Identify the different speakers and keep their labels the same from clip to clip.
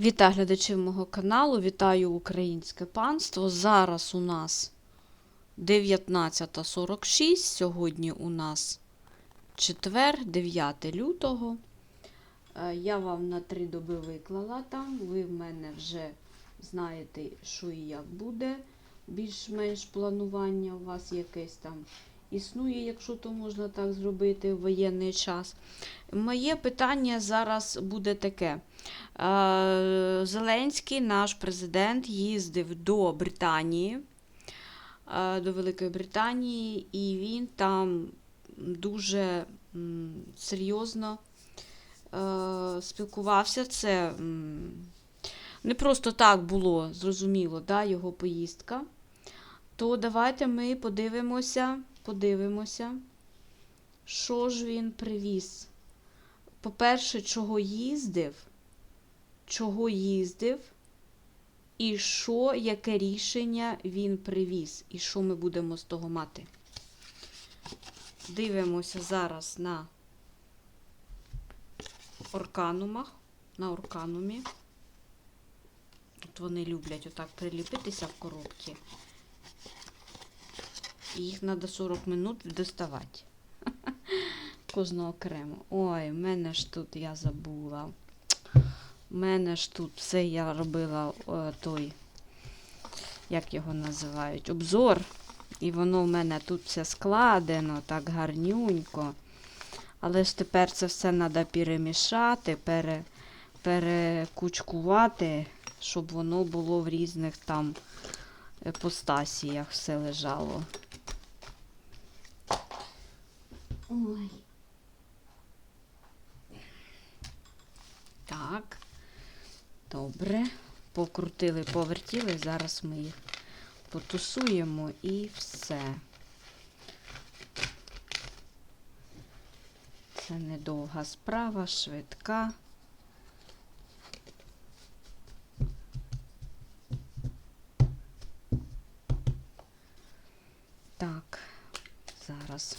Speaker 1: Вітаю глядачів мого каналу, вітаю українське панство. Зараз у нас 19.46. Сьогодні у нас четвер, 9 лютого. Е, Я вам на три доби виклала там. Ви в мене вже знаєте, що і як буде. Більш-менш планування у вас якесь там існує, якщо то можна так зробити в воєнний час. Моє питання зараз буде таке. Е, Зеленський, наш президент, їздив до Британії, е, до Великої Британії, і він там дуже серйозно е, спілкувався. Це не просто так було, зрозуміло, да, його поїздка. То давайте ми подивимося, подивимося, що ж він привіз. По-перше, чого їздив, чого їздив, і що, яке рішення він привіз, і що ми будемо з того мати. Дивимося зараз на орканумах, на орканумі. От вони люблять отак приліпитися в коробки. Їх треба 40 минут доставати. Кожного окремо. Ой, в мене ж тут я забула. У мене ж тут все я робила о, той, як його називають, обзор. І воно в мене тут все складено, так гарнюнько. Але ж тепер це все треба перемішати, пере, перекучкувати, щоб воно було в різних там епостасіях все лежало. Ой. Так. Добре. Покрутили, повертіли. Зараз ми їх потусуємо і все. Це недовга справа, швидка. Так, зараз.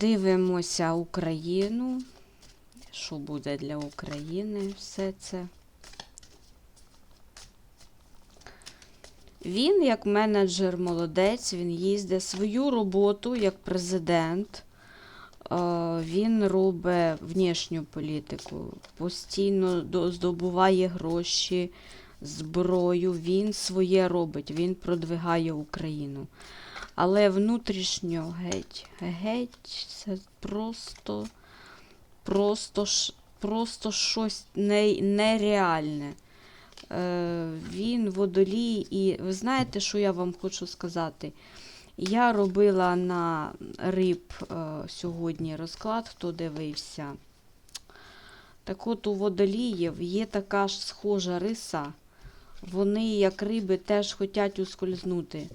Speaker 1: Дивимося Україну. Що буде для України все це? Він, як менеджер молодець, він їздить свою роботу як президент. Е, Він робить внішню політику, постійно здобуває гроші, зброю. Він своє робить, він продвигає Україну. Але внутрішньо геть, геть, це просто, просто, просто щось не, нереальне. Е, він водолій, і ви знаєте, що я вам хочу сказати? Я робила на риб е, сьогодні розклад, хто дивився. Так от у водоліїв є така ж схожа риса. Вони, як риби, теж хочуть ускользнути.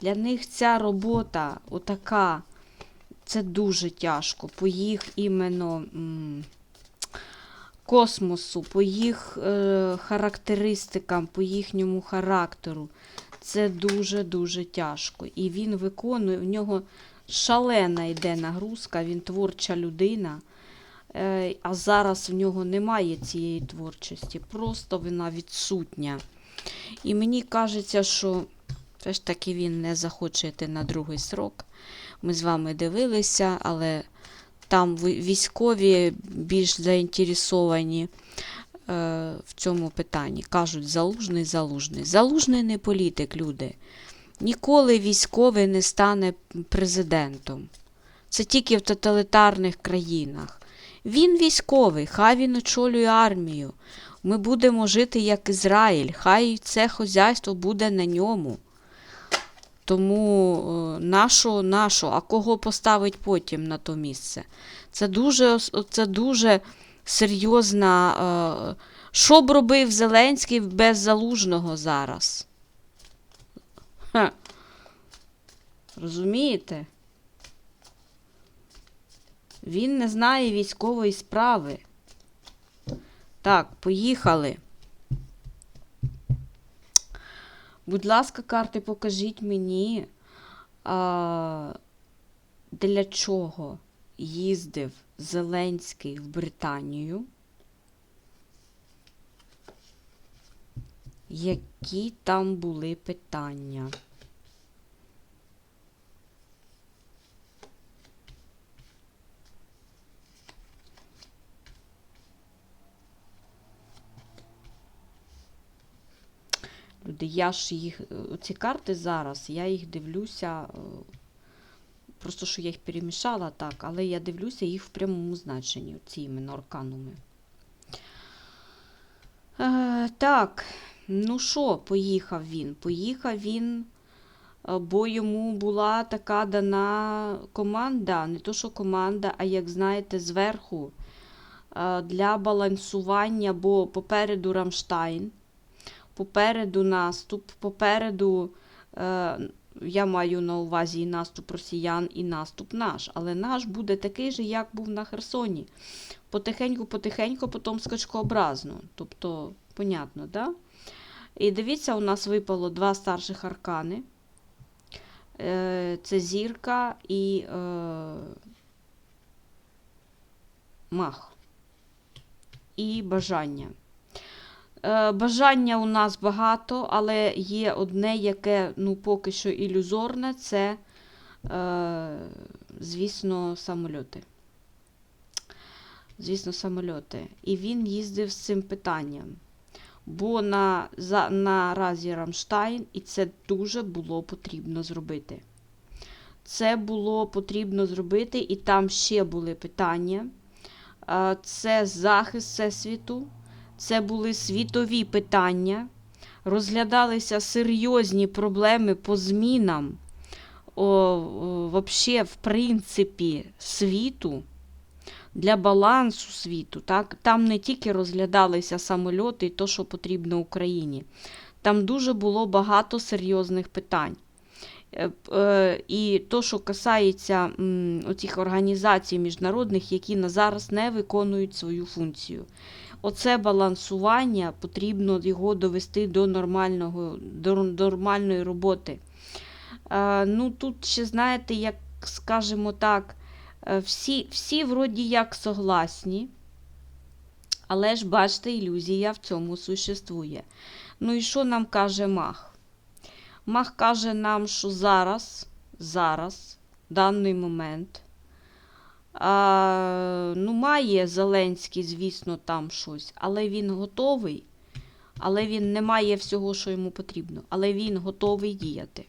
Speaker 1: Для них ця робота, отака, це дуже тяжко. По їх іменно космосу, по їх е, характеристикам, по їхньому характеру. Це дуже-дуже тяжко. І він виконує, в нього шалена йде нагрузка, він творча людина. Е, а зараз в нього немає цієї творчості, просто вона відсутня. І мені кажеться, що все ж таки він не захоче йти на другий срок. Ми з вами дивилися, але там військові більш заінтересовані е, в цьому питанні. Кажуть, залужний, залужний. Залужний не політик, люди. Ніколи військовий не стане президентом. Це тільки в тоталітарних країнах. Він військовий, хай він очолює армію. Ми будемо жити як Ізраїль, хай це хозяйство буде на ньому. Тому е, нашу, нашу, а кого поставить потім на то місце? Це дуже, це дуже серйозна. Е, що б робив Зеленський без залужного зараз? Ха. Розумієте? Він не знає військової справи. Так, поїхали. Будь ласка, карти, покажіть мені, а, для чого їздив Зеленський в Британію. Які там були питання? Люди, я ж їх, е, ці карти зараз, я їх дивлюся, е, просто що я їх перемішала так, але я дивлюся їх в прямому значенні, ці іменно. Е, так, ну що, поїхав він? Поїхав він, е, бо йому була така дана команда, не то що команда, а як знаєте, зверху для балансування, бо попереду Рамштайн, попереду наступ, попереду. Е, я маю на увазі і наступ росіян, і наступ наш. Але наш буде такий же, як був на Херсоні. Потихеньку-потихеньку, потім скачкообразно. Тобто, понятно, да? І дивіться, у нас випало два старших аркани. Е, Це зірка і е, мах. І бажання. Е, Бажання у нас багато, але є одне, яке ну, поки що ілюзорне, це, е, звісно, самольоти. Звісно, самольоти. І він їздив з цим питанням. Бо на, за, на разі Рамштайн, і це дуже було потрібно зробити. Це було потрібно зробити, і там ще були питання. Е, Це захист всесвіту. Це були світові питання, розглядалися серйозні проблеми по змінам о, о, вообще, в принципі, світу, для балансу світу. Так? Там не тільки розглядалися самольоти і то, що потрібно Україні. Там дуже було багато серйозних питань. Е, е, І то, що касається м, оцих організацій міжнародних, які на зараз не виконують свою функцію оце балансування потрібно його довести до нормального, до нормальної роботи. Е, ну, Тут ще, знаєте, як скажімо так, е, всі, всі вроді як согласні, але ж, бачите, ілюзія в цьому существує. Ну і що нам каже Мах? Мах каже нам, що зараз, зараз, в даний момент. А, ну, має Зеленський, звісно, там щось, але він готовий, але він не має всього, що йому потрібно. Але він готовий діяти.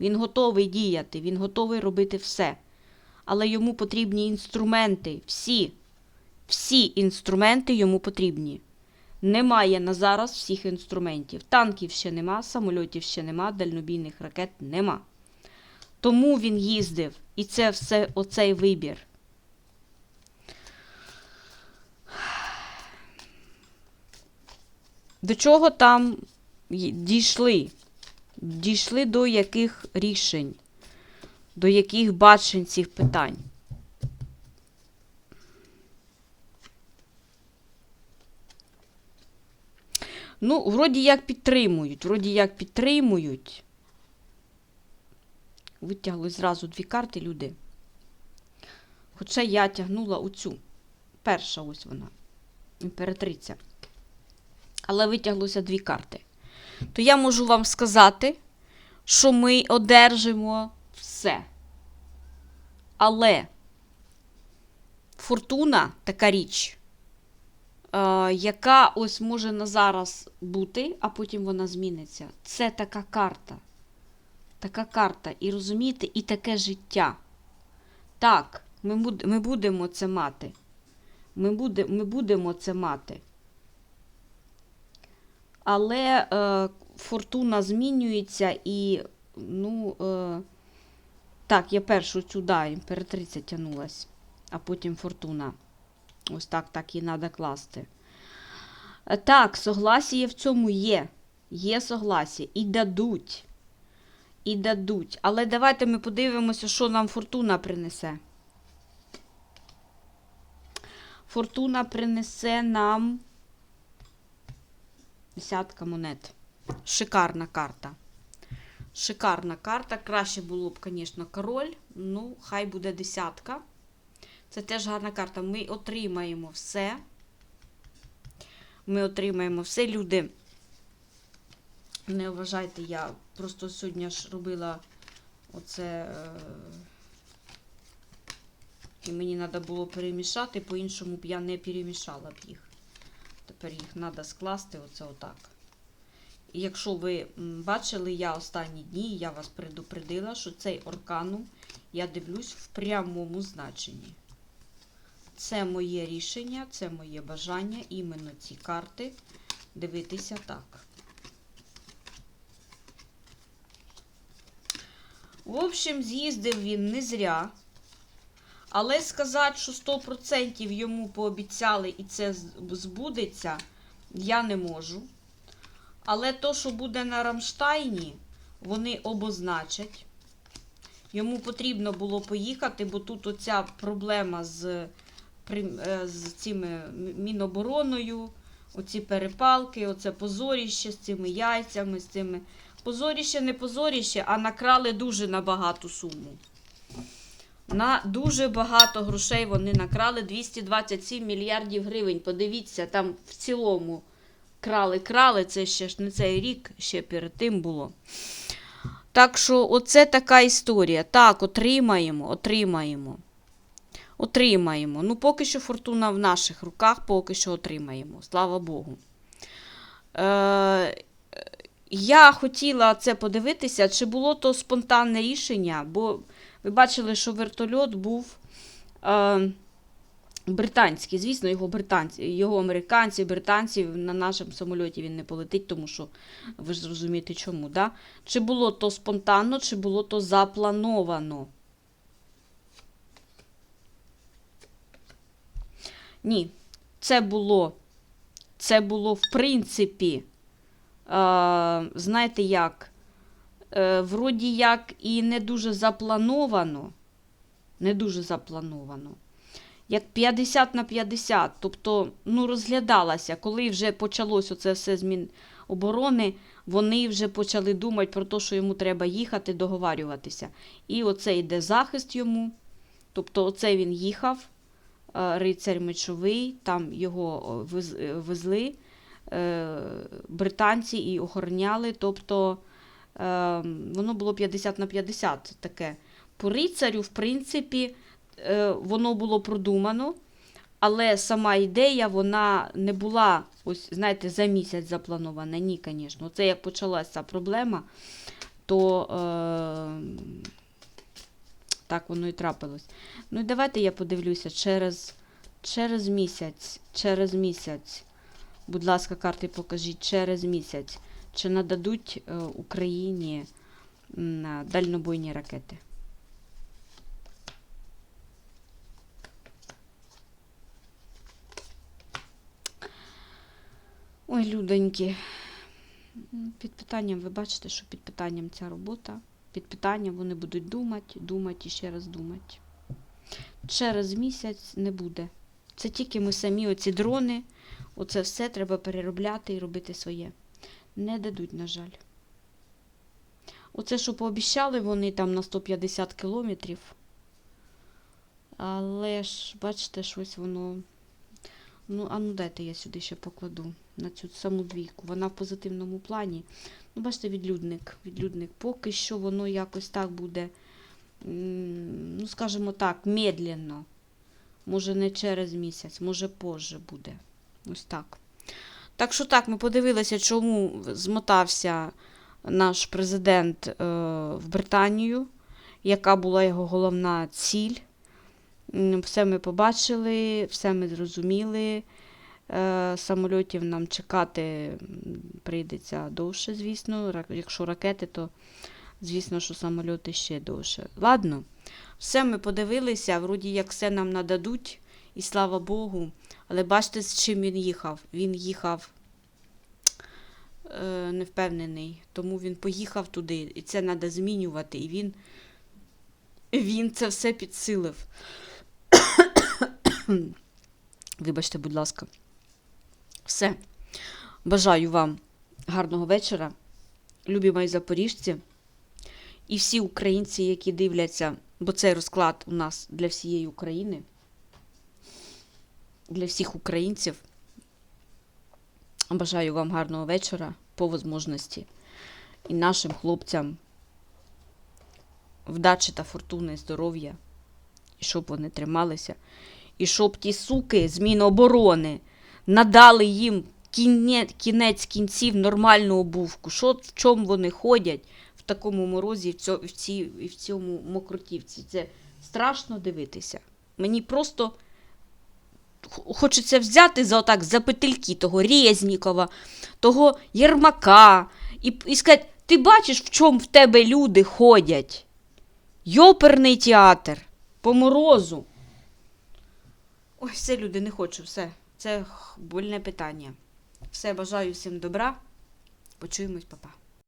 Speaker 1: Він готовий діяти, він готовий робити все. Але йому потрібні інструменти. Всі. Всі інструменти йому потрібні. Немає на зараз всіх інструментів. Танків ще нема, самольотів ще нема, дальнобійних ракет нема. Тому він їздив. І це все оцей вибір. До чого там дійшли? Дійшли до яких рішень, до яких бачень цих питань? Ну, вроді як підтримують, вроді як підтримують. Витягли зразу дві карти люди. Хоча я тягнула оцю. Перша ось вона. Імператриця. Але витяглося дві карти. То я можу вам сказати, що ми одержимо все. Але фортуна така річ, е, яка ось може на зараз бути, а потім вона зміниться. Це така карта. Така карта. І розумієте, і таке життя. Так, ми, ми будемо це мати. Ми, буде, ми будемо це мати. Але е, фортуна змінюється і, ну, е, так, я першу цю, да, імператриця тягнулась, а потім фортуна. Ось так, так і треба класти. Е, Так, согласіє в цьому є. Є согласія. І дадуть. І дадуть. Але давайте ми подивимося, що нам фортуна принесе. Фортуна принесе нам десятка монет. Шикарна карта. Шикарна карта. Краще було б, звісно, король. Ну, хай буде десятка. Це теж гарна карта. Ми отримаємо все. Ми отримаємо все. Люди Не вважайте, я просто сьогодні ж робила оце. Е... І мені треба було перемішати, по-іншому б я не перемішала б їх. Тепер їх треба скласти оце отак. І якщо ви бачили, я останні дні, я вас предупредила, що цей орканум я дивлюсь в прямому значенні. Це моє рішення, це моє бажання, іменно ці карти дивитися так. В общем, з'їздив він не зря. Але сказати, що 100% йому пообіцяли і це збудеться, я не можу. Але то, що буде на Рамштайні, вони обозначать. Йому потрібно було поїхати, бо тут оця проблема з, е, з цими Мінобороною, оці перепалки, оце позоріще з цими яйцями, з цими. Позоріще, не позоріще, а накрали дуже на багату суму. На дуже багато грошей вони накрали 227 мільярдів гривень. Подивіться, там в цілому крали-крали, це ще ж не цей рік, ще перед тим було. Так що, оце така історія. Так, отримаємо, отримаємо. Отримаємо. Ну, поки що фортуна в наших руках, поки що отримаємо. Слава Богу. Е, я хотіла це подивитися, чи було то спонтанне рішення, бо ви бачили, що вертольот був е, британський. Звісно, його британці, його американці, британці на нашому самольоті він не полетить, тому що ви ж зрозумієте чому. Да? Чи було то спонтанно, чи було то заплановано? Ні, це було, це було в принципі, знаєте як, е, вроді як і не дуже заплановано. Не дуже заплановано. Як 50 на 50. Тобто, ну, розглядалася, коли вже почалось оце все змін оборони, вони вже почали думати про те, що йому треба їхати, договарюватися. І оце йде захист йому. Тобто, оце він їхав, е, рицарь мечовий, там його е, везли британці і охороняли. Тобто, е, воно було 50 на 50 таке. По рицарю, в принципі, е, воно було продумано, але сама ідея вона не була, ось, знаєте, за місяць запланована. Ні, звісно. Це як почалася проблема, то е, так воно і трапилось. Ну і давайте я подивлюся через, через місяць, через місяць. Будь ласка, карти покажіть через місяць. Чи нададуть е, Україні дальнобойні ракети? Ой, людоньки. Під питанням, ви бачите, що під питанням ця робота. Під питанням вони будуть думати, думати і ще раз думати. Через місяць не буде. Це тільки ми самі, оці дрони, оце все треба переробляти і робити своє. Не дадуть, на жаль. Оце, що пообіщали вони там на 150 кілометрів. Але ж, бачите, щось воно. Ну, а ну дайте я сюди ще покладу на цю саму двійку. Вона в позитивному плані. Ну, бачите, відлюдник. Відлюдник. Поки що воно якось так буде, ну, скажімо так, медленно. Може, не через місяць, може позже буде. Ось так. Так що так, ми подивилися, чому змотався наш президент е, в Британію, яка була його головна ціль. Все ми побачили, все ми зрозуміли. Е, Самольотів нам чекати прийдеться довше, звісно. Якщо ракети, то звісно, що самольоти ще довше. Ладно, все ми подивилися, вроді як все нам нададуть, і слава Богу. Але бачите, з чим він їхав. Він їхав е, невпевнений, тому він поїхав туди, і це треба змінювати. І він, він це все підсилив. Вибачте, будь ласка. Все. Бажаю вам гарного вечора, любі мої запоріжці, і всі українці, які дивляться, бо цей розклад у нас для всієї України, для всіх українців. Бажаю вам гарного вечора по можливості. і нашим хлопцям вдачі та фортуни, здоров'я, і щоб вони трималися, і щоб ті суки з Міноборони надали їм кінець кінців нормальну обувку. Що, в чому вони ходять в такому морозі, в, цьо, в, цьому мокротівці? Це страшно дивитися. Мені просто хочеться взяти за отак за петельки того Резнікова, того Єрмака, і, і сказати, ти бачиш, в чому в тебе люди ходять? Йоперний театр по морозу. Ой, все, люди, не хочу, все. Це больне питання. Все, бажаю всім добра. Почуємось, папа.